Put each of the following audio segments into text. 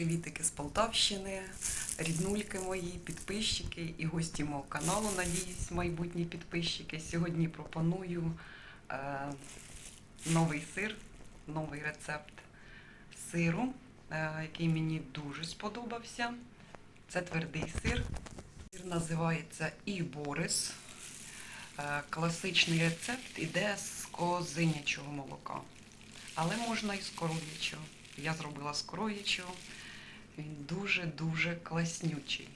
Привітики з Полтавщини, ріднульки мої, підписчики і гості мого каналу, надіюсь, майбутні підписчики. Сьогодні пропоную е, новий сир, новий рецепт сиру, е, який мені дуже сподобався. Це твердий сир. Сир називається і Борис. Е, класичний рецепт іде з козинячого молока. Але можна і з коров'ячого. Я зробила з коров'ячого. Він дуже-дуже класнючий.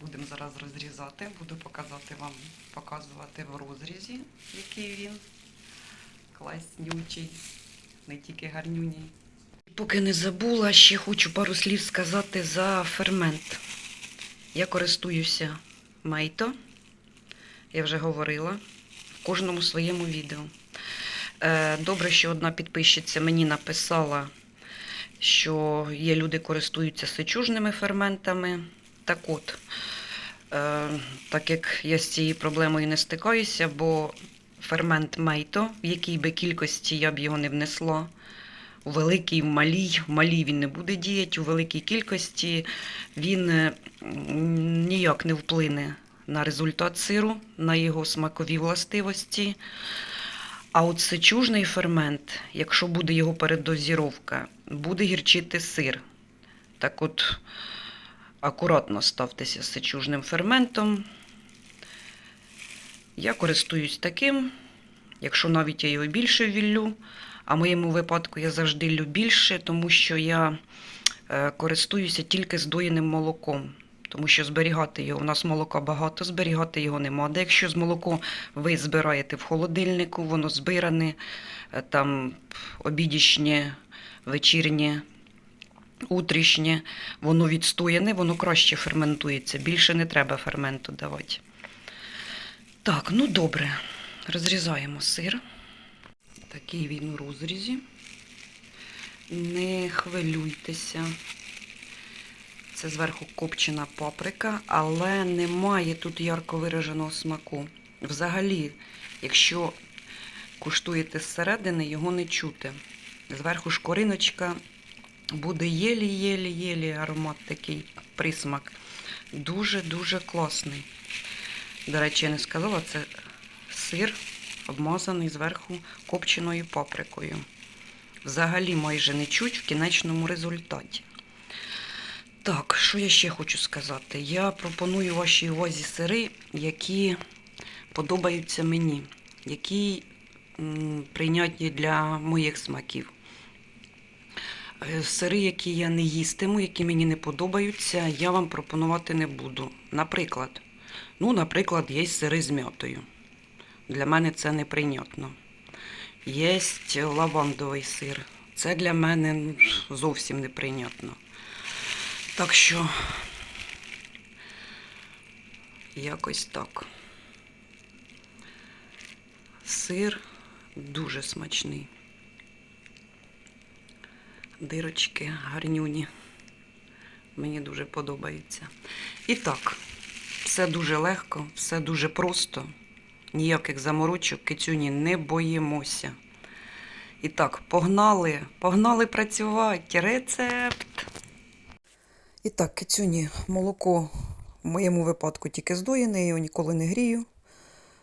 Будемо зараз розрізати, буду показати вам, показувати в розрізі, який він класнючий, не тільки гарнюній. Поки не забула, ще хочу пару слів сказати за фермент. Я користуюся мейто, я вже говорила в кожному своєму відео. Е, Добре, що одна підписчиця мені написала, що є люди, користуються сечужними ферментами. Так от, е, так як я з цією проблемою не стикаюся, бо фермент мейто, в якій би кількості я б його не внесла, у великій, в малій, в малій він не буде діяти, у великій кількості він е, ніяк не вплине на результат сиру, на його смакові властивості. А от сечужний фермент, якщо буде його передозіровка, буде гірчити сир. Так от акуратно ставтеся з сечужним ферментом. Я користуюсь таким, якщо навіть я його більше віллю, а в моєму випадку я завжди лю більше, тому що я е, користуюся тільки здоєним молоком. Тому що зберігати його, у нас молока багато, зберігати його нема. Де якщо з молоко ви збираєте в холодильнику, воно збиране, е, там обідішнє, вечірнє, утрішнє, воно відстояне, воно краще ферментується. Більше не треба ферменту давати. Так, ну добре. Розрізаємо сир. Такий він у розрізі. Не хвилюйтеся. Це зверху копчена паприка, але немає тут ярко вираженого смаку. Взагалі, якщо куштуєте зсередини, його не чути. Зверху шкориночка буде єлі-єлі-єлі аромат такий присмак. Дуже-дуже класний. До речі, я не сказала, це сир обмазаний зверху копченою паприкою. Взагалі майже не чуть в кінечному результаті. Так, що я ще хочу сказати? Я пропоную вашій увазі сири, які подобаються мені, які прийнятні для моїх смаків. Е, Сири, які я не їстиму, які мені не подобаються, я вам пропонувати не буду. Наприклад, ну, наприклад, є сири з м'ятою. Для мене це неприйнятно. Є лавандовий сир. Це для мене ну, зовсім неприйнятно. Так що якось так. Сир дуже смачний. Дирочки гарнюні. Мені дуже подобається. І так, все дуже легко, все дуже просто. Ніяких заморочок кицюні не боїмося. І так, погнали, погнали працювати. Рецепт. І так, кицюні, молоко в моєму випадку тільки здоєне, його ніколи не грію,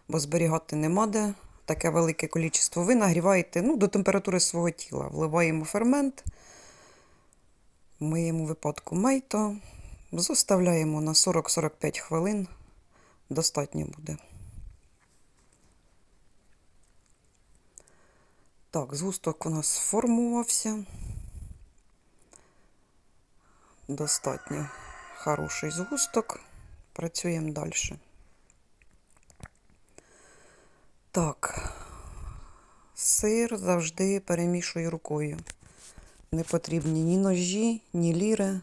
бо зберігати нема де. Таке велике кількість ви нагріваєте ну, до температури свого тіла. Вливаємо фермент, в моєму випадку мейто, заставляємо на 40-45 хвилин, достатньо буде. Так, згусток у нас сформувався. Достатньо хороший згусток. Працюємо далі. Так, сир завжди перемішую рукою. Не потрібні ні ножі, ні ліри.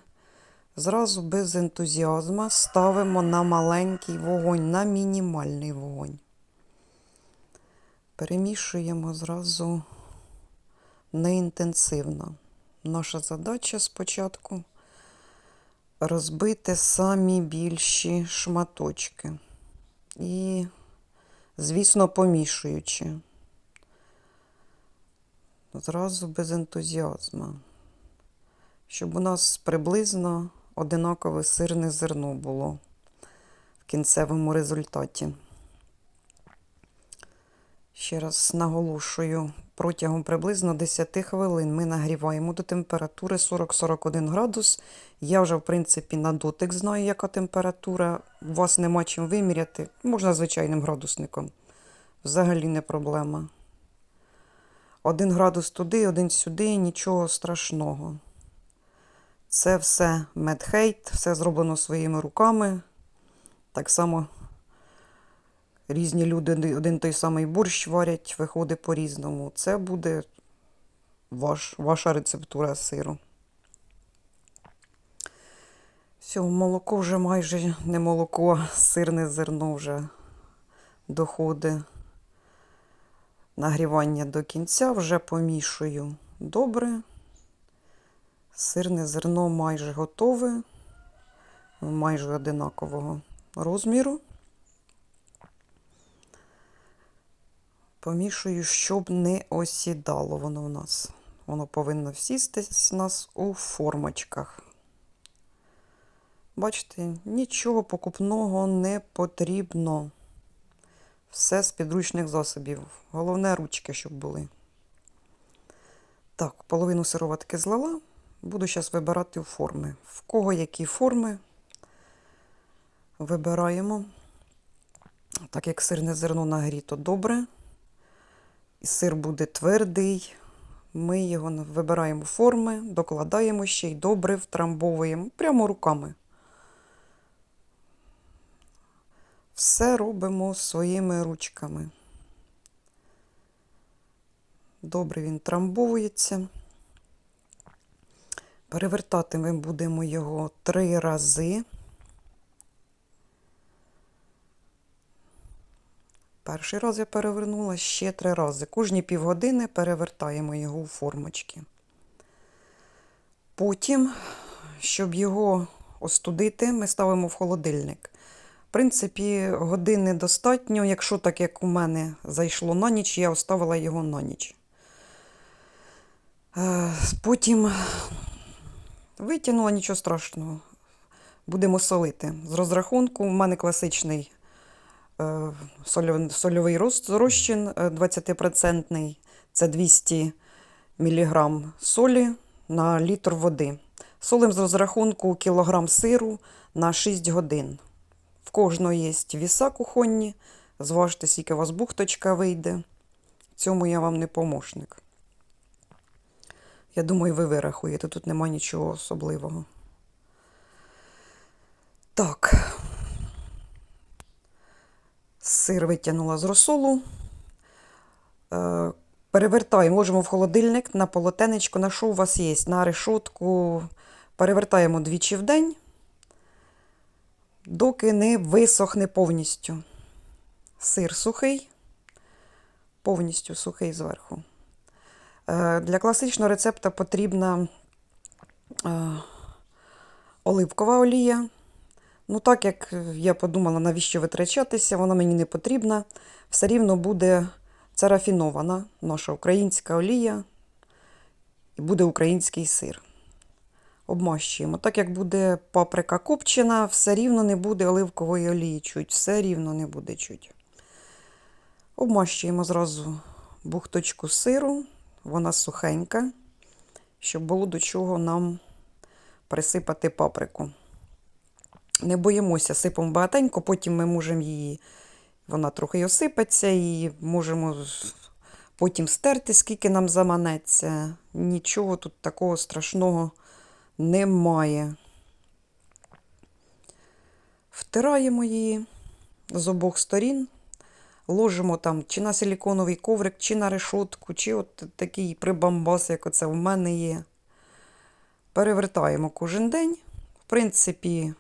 Зразу без ентузіазму ставимо на маленький вогонь, на мінімальний вогонь. Перемішуємо зразу неінтенсивно. Наша задача спочатку розбити самі більші шматочки. І, звісно, помішуючи. Зразу без ентузіазму. щоб у нас приблизно одинакове сирне зерно було в кінцевому результаті. Ще раз наголошую, протягом приблизно 10 хвилин ми нагріваємо до температури 40-41 градус. Я вже, в принципі, на дотик знаю, яка температура. У вас нема чим виміряти. Можна звичайним градусником. Взагалі не проблема. Один градус туди, один сюди, нічого страшного. Це все медхейт, все зроблено своїми руками. Так само різні люди один- той самий борщ варять, виходить по-різному. Це буде ваш, ваша рецептура сиру. Все, молоко вже майже не молоко, а сирне зерно вже доходить. Нагрівання до кінця вже помішую добре. Сирне зерно майже готове, майже одинакового розміру. Помішую, щоб не осідало воно в нас. Воно повинно всістись у нас у формочках. Бачите, нічого покупного не потрібно. Все з підручних засобів. Головне ручки, щоб були. Так, половину сироватки злила. Буду зараз вибирати форми. В кого які форми вибираємо. Так як сирне зерно нагріто добре, сир буде твердий, ми його вибираємо форми, докладаємо ще й добре втрамбовуємо прямо руками. Все робимо своїми ручками. Добре він трамбовується. Перевертати ми будемо його три рази. Перший раз я перевернула ще три рази. Кожні півгодини перевертаємо його у формочки. Потім, щоб його остудити, ми ставимо в холодильник. В принципі, години достатньо. Якщо так, як у мене зайшло на ніч, я оставила його на ніч. Е, Потім витягнула нічого страшного. Будемо солити. З розрахунку, у мене класичний сольовий роз- розчин е, 20%. Це 200 мг солі на літр води. Солим з розрахунку кілограм сиру на 6 годин. В кожного є віса кухонні. Зважте, скільки у вас бухточка вийде. Цьому я вам не помощник. Я думаю, ви вирахуєте, тут нема нічого особливого. Так. Сир витягнула з розсолу. Е, Перевертаємо, ложимо в холодильник на полотенечко, на що у вас є, на решотку. Перевертаємо двічі в день, доки не висохне повністю. Сир сухий, повністю сухий зверху. Е, Для класичного рецепту потрібна е, оливкова олія. Ну, так як я подумала, навіщо витрачатися, вона мені не потрібна. Все рівно буде це рафінована наша українська олія і буде український сир. Обмащуємо. Так як буде паприка копчена, все рівно не буде оливкової олії чуть, все рівно не буде чуть. Обмащуємо зразу бухточку сиру, вона сухенька, щоб було до чого нам присипати паприку. Не боїмося, сипемо багатенько, потім ми можемо її, вона трохи осипеться і можемо потім стерти, скільки нам заманеться. Нічого тут такого страшного немає. Втираємо її з обох сторін, ложимо там чи на силіконовий коврик, чи на решотку, чи от такий прибамбас, як оце в мене є. Перевертаємо кожен день. В принципі,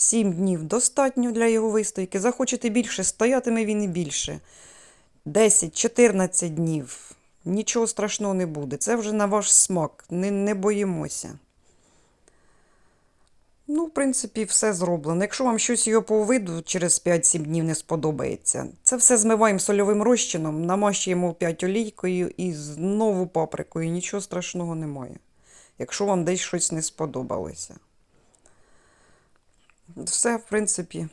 7 днів достатньо для його вистойки. Захочете більше, стоятиме він і більше. 10-14 днів. Нічого страшного не буде. Це вже на ваш смак. Не, не боїмося. Ну, в принципі, все зроблено. Якщо вам щось його по виду через 5-7 днів не сподобається, це все змиваємо сольовим розчином, намащуємо 5 олійкою і знову паприкою. Нічого страшного немає. якщо вам десь щось не сподобалося. Все, в принципі,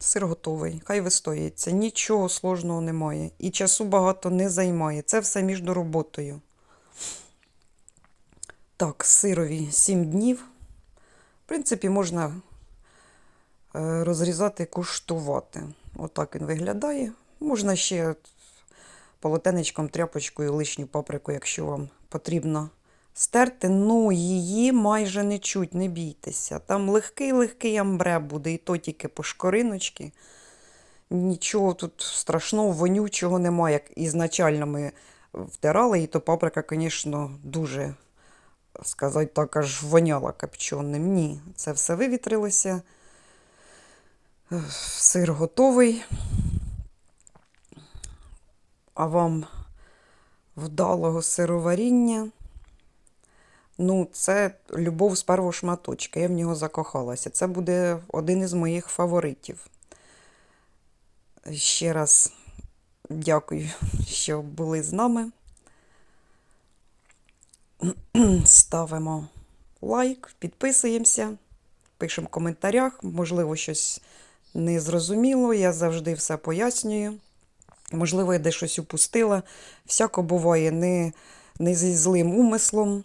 сир готовий. Хай вистоїться. Нічого сложного немає. І часу багато не займає. Це все між роботою. Так, сирові 7 днів. В принципі, можна е, розрізати, куштувати. Отак він виглядає. Можна ще полотенечком, тряпочкою лишню паприку, якщо вам потрібно стерти. Ну, її майже не чуть, не бійтеся. Там легкий-легкий амбре буде, і то тільки по шкориночки. Нічого тут страшного, вонючого немає. Як ізначально ми втирали, і то паприка, звісно, дуже, сказати так, аж воняла копченим. Ні, це все вивітрилося. Сир готовий. А вам вдалого сироваріння. Ну, це любов з першого шматочка. Я в нього закохалася. Це буде один із моїх фаворитів. Ще раз дякую, що були з нами. Ставимо лайк, підписуємося, пишемо в коментарях. Можливо, щось не зрозуміло. Я завжди все пояснюю. Можливо, я десь щось упустила. Всяко буває не, не зі злим умислом.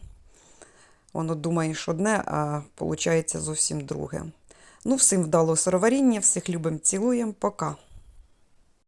Воно думаєш одне, а виходить зовсім друге. Ну, всім вдалого сироваріння, всіх любим, цілуємо, пока.